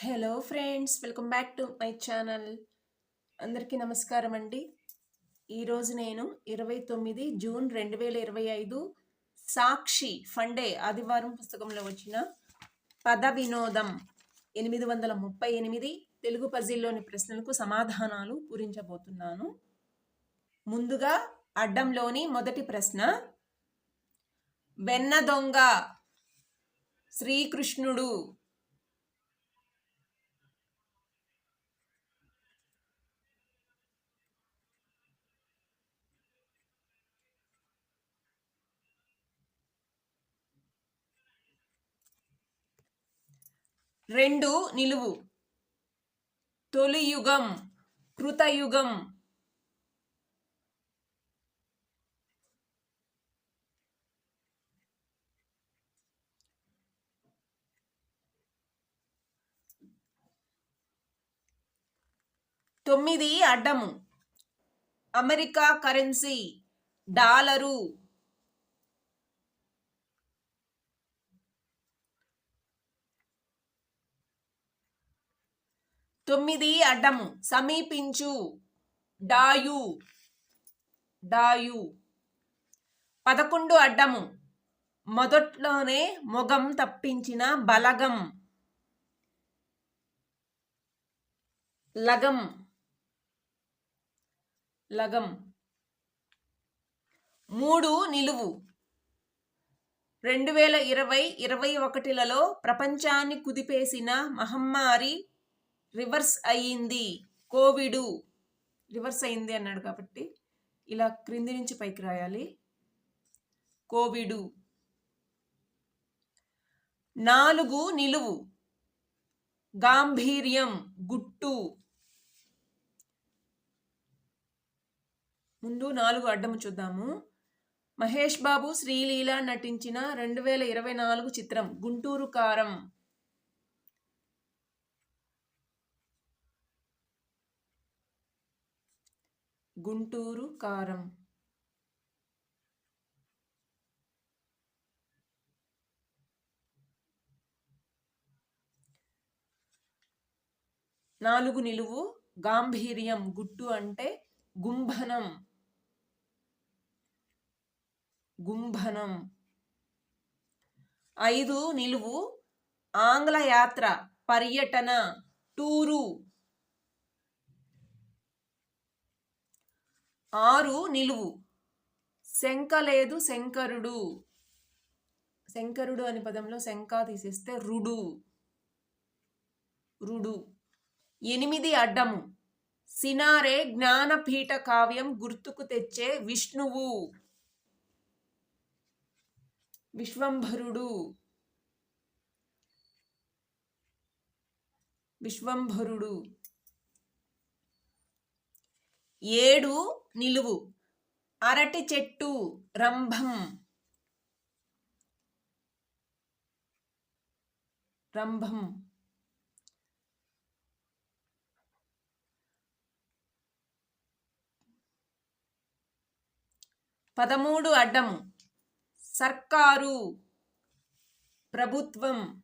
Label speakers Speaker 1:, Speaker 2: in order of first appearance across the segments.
Speaker 1: Hello friends welcome back to my channel. అందరికీ నమస్కారం అండి. ఈరోజు నేను ఇరవై తొమ్మిది జూన్ రెండు వేల ఇరవై ఐదు సాక్షి ఫండే ఆదివారం పుస్తకంలో వచ్చిన పద వినోదం ఎనిమిది వందల ముప్పై ఎనిమిది తెలుగు పజిల్లోని ప్రశ్నలకు సమాధానాలు పూరించబోతున్నాను. ముందుగా అడ్డంలోని మొదటి ప్రశ్న వెన్న దొంగ శ్రీకృష్ణుడు రెండు నిలువు. తొలియుగం కృతయుగం. తొమ్మిది అడ్డము. America currency dollar. తొమ్మిది అడ్డము. సమీపించు. డాయు. డాయు. పదకొండు అడ్డము. మొదట్లోనే మొగం తప్పించిన బలగం. లగం. లగం. మూడు నిలువు. రెండు వేల ఇరవై ఇరవై ఒకటిలలో ప్రపంచాన్ని కుదిపేసిన మహమ్మారి రివర్స్ అయ్యింది. కోవిడు రివర్స్ అయింది అన్నాడు కాబట్టి ఇలా క్రింది నుంచి పైకి రాయాలి. కోవిడు నాలుగు నిలువు. గాంభీర్యం గుట్టు. ముందు నాలుగు అడ్డము చూద్దాము. మహేష్ బాబు శ్రీలీల నటించిన రెండు వేల ఇరవై నాలుగు చిత్రం గుంటూరు కారం. గుంటూరు కారం. నాలుగు నిలువు గాంభీర్యం గుట్టు అంటే గుంభనం. గుంభనం. ఐదు నిలువు ఆంగ్ల యాత్ర పర్యటన టూరు. ఆరు నిలువు. శంకలేదు శంకరుడు. శంకరుడు అనే పదంలో శంక తీసేస్తే రుడు. రుడు. ఎనిమిది అడ్డము. సినారే జ్ఞానపీఠ కావ్యం గుర్తుకు తెచ్చే విష్ణువు. విశ్వంభరుడు. విశ్వంభరుడు. ఏడు నిలువు. అరటి చెట్టు రంభం. రంభం. పదమూడు అడ్డం సర్కారు. ప్రభుత్వం.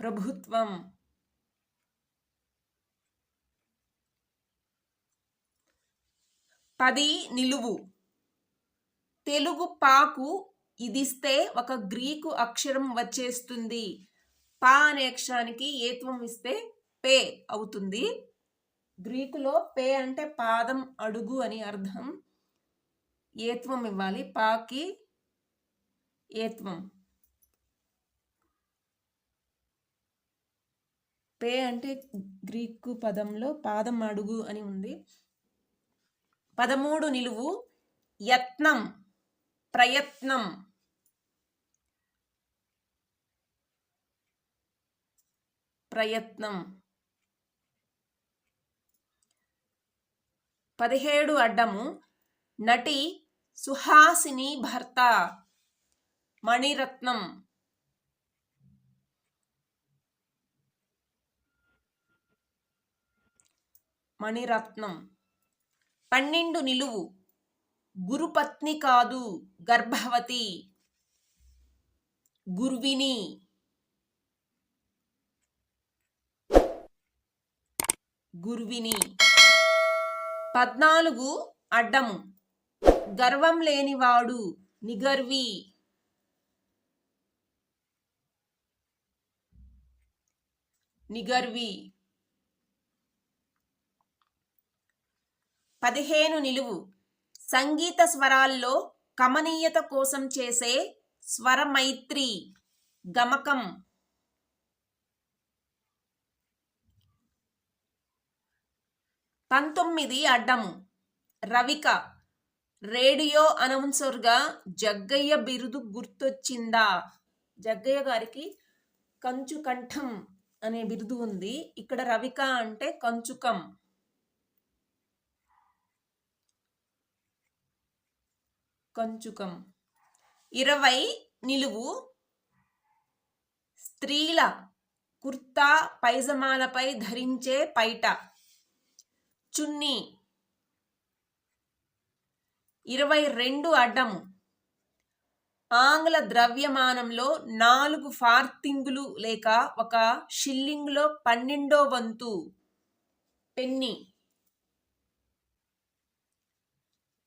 Speaker 1: ప్రభుత్వం. పది నిలువు. తెలుగు పాకు ఇదిస్తే ఒక గ్రీకు అక్షరం వచ్చేస్తుంది. పా అనే అక్షరానికి ఏత్వం ఇస్తే పే అవుతుంది. గ్రీకులో పే అంటే పాదం అడుగు అని అర్థం. ఏత్వం ఇవ్వాలి. పాకి ఏత్వం. పే అంటే గ్రీకు పదంలో పాదం అడుగు అని ఉంది. పదమూడు నిలువు యత్నం ప్రయత్నం. ప్రయత్నం. పదిహేడు అడ్డము నటి సుహాసిని భర్త మణిరత్నం. మణిరత్నం. పన్నెండు నిలువు. గురుపత్ని కాదు గర్భవతి. గుర్విని. గుర్విని. పద్నాలుగు అడ్డం గర్వం లేనివాడు నిగర్వి. నిగర్వి. పదిహేను నిలువు. సంగీత స్వరాల్లో కమనీయత కోసం చేసే స్వరమైత్రి గమకం. పంతొమ్మిది అడ్డము రవిక రేడియో అనౌన్సర్గా జగ్గయ్య బిరుదు గుర్తొచ్చిందా? జగ్గయ్య గారికి కంచుకంఠం అనే బిరుదు ఉంది. ఇక్కడ రవిక అంటే కంచుకం. కంచుకం. ఇరవై నిలువు స్త్రీల కుర్తా పైజమాలపై ధరించే పైట. చున్నీ. ఇరవై రెండు అడ్డము ఆంగ్ల ద్రవ్యమానంలో నాలుగు ఫార్తింగులు లేక ఒక షిల్లింగ్లో పన్నెండో వంతు. పెన్ని.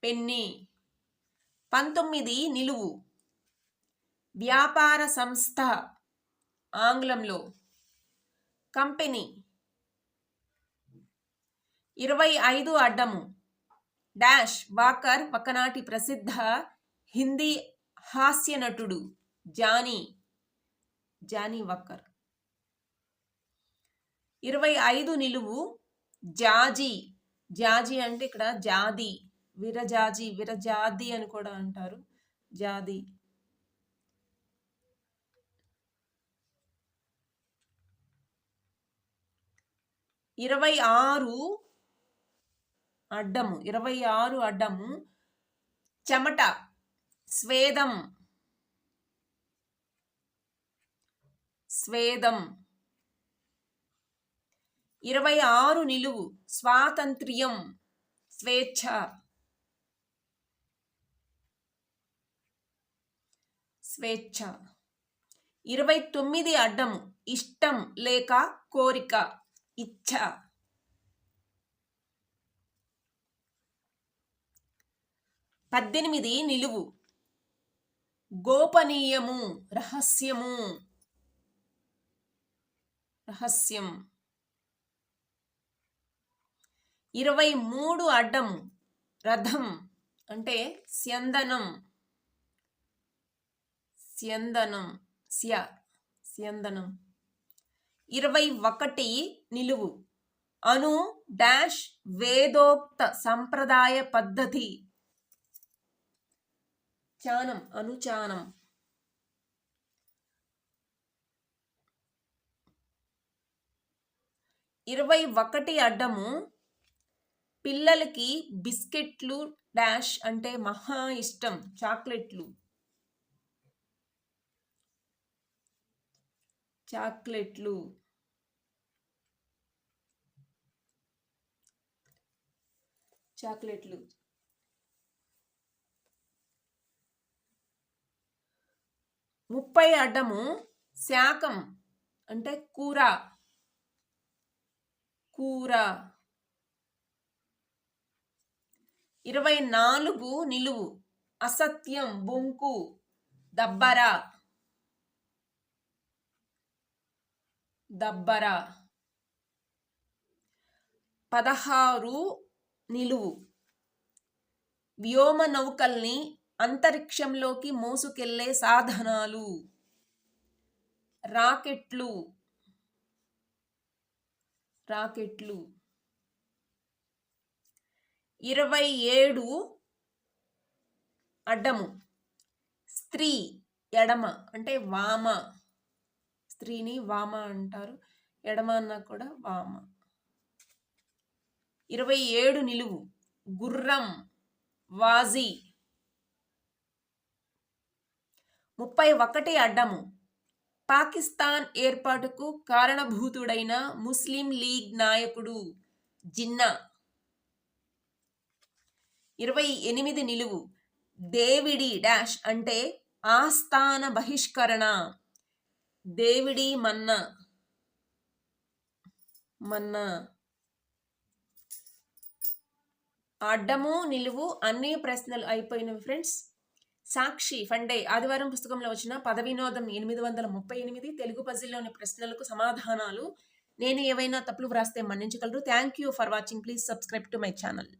Speaker 1: పెన్ని. పంతొమ్మిది నిలువు. వ్యాపార సంస్థ ఆంగ్లంలో. కంపెనీ. ఇరవై ఐదు అడ్డము. డాష్ వాకర్ ఒకనాటి ప్రసిద్ధ హిందీ హాస్య నటుడు జానీ. Johnnie Walker. ఇరవై ఐదు నిలువు జాజీ. జాజీ అంటే ఇక్కడ జాది. విరజాజి విరజాది అని కూడా అంటారు. జాది. ఇరవై ఆరు అడ్డము ఇరవై ఆరు అడ్డము. చెమట స్వేదం. స్వేదం. ఇరవై ఆరు నిలువు స్వాతంత్ర్యం స్వేచ్ఛ. స్వేచ్ఛ. ఇరవై తొమ్మిది అడ్డం ఇష్టం లేక కోరిక ఇచ్ఛ పద్దెనిమిది నిలువు. గోపనీయము రహస్యము. రహస్యం. ఇరవై మూడు అడ్డం రథం అంటే స్యందనం. స్యందనం స్య స్యందనం. ఇరవై ఒకటి నిలువు. అను డాష్ వేదోక్త సంప్రదాయ పద్ధతి. చానం అనుచానం. ఇరవై ఒకటి అడ్డము. పిల్లలకి బిస్కెట్లు డాష్ అంటే మహా ఇష్టం చాక్లెట్లు. చాక్లెట్లు. చాక్లెట్లు. ముప్పై అడ్డము శాకం అంటే కూర. కూర. ఇరవై నాలుగు నిలువు. అసత్యం బొంకు దబ్బర. దబ్బర. పదహారు నిలువు. వ్యోమ నౌకల్ని అంతరిక్షంలోకి మోసుకెళ్ళే సాధనాలు. రాకెట్లు. రాకెట్లు. ఇరవై ఏడు అడ్డము. స్త్రీ ఎడమ అంటే వామ. స్త్రీని వామ అంటారు ఎడమ అన్నా కూడా వామ. ఇరవై ఏడు నిలువు గుర్రం వాజీ. ముప్పై ఒకటి అడ్డము పాకిస్తాన్ ఏర్పాటుకు కారణభూతుడైన ముస్లిం లీగ్ నాయకుడు జిన్నా. ఇరవై ఎనిమిది నిలువు దేవిడి డాష్ అంటే ఆస్థాన బహిష్కరణ. దేవిడి మన్నా మన్నా. అడ్డము నిలువు అన్ని ప్రశ్నలు అయిపోయినవి ఫ్రెండ్స్. సాక్షి ఫండే ఆదివారం పుస్తకంలో వచ్చిన పదవినోదం ఎనిమిది వందల ముప్పై ఎనిమిది తెలుగు పజిల్లోని ప్రశ్నలకు సమాధానాలు. నేను ఏవైనా తప్పులు వ్రాస్తే మన్నించగలరు. Thank you for watching please subscribe to my channel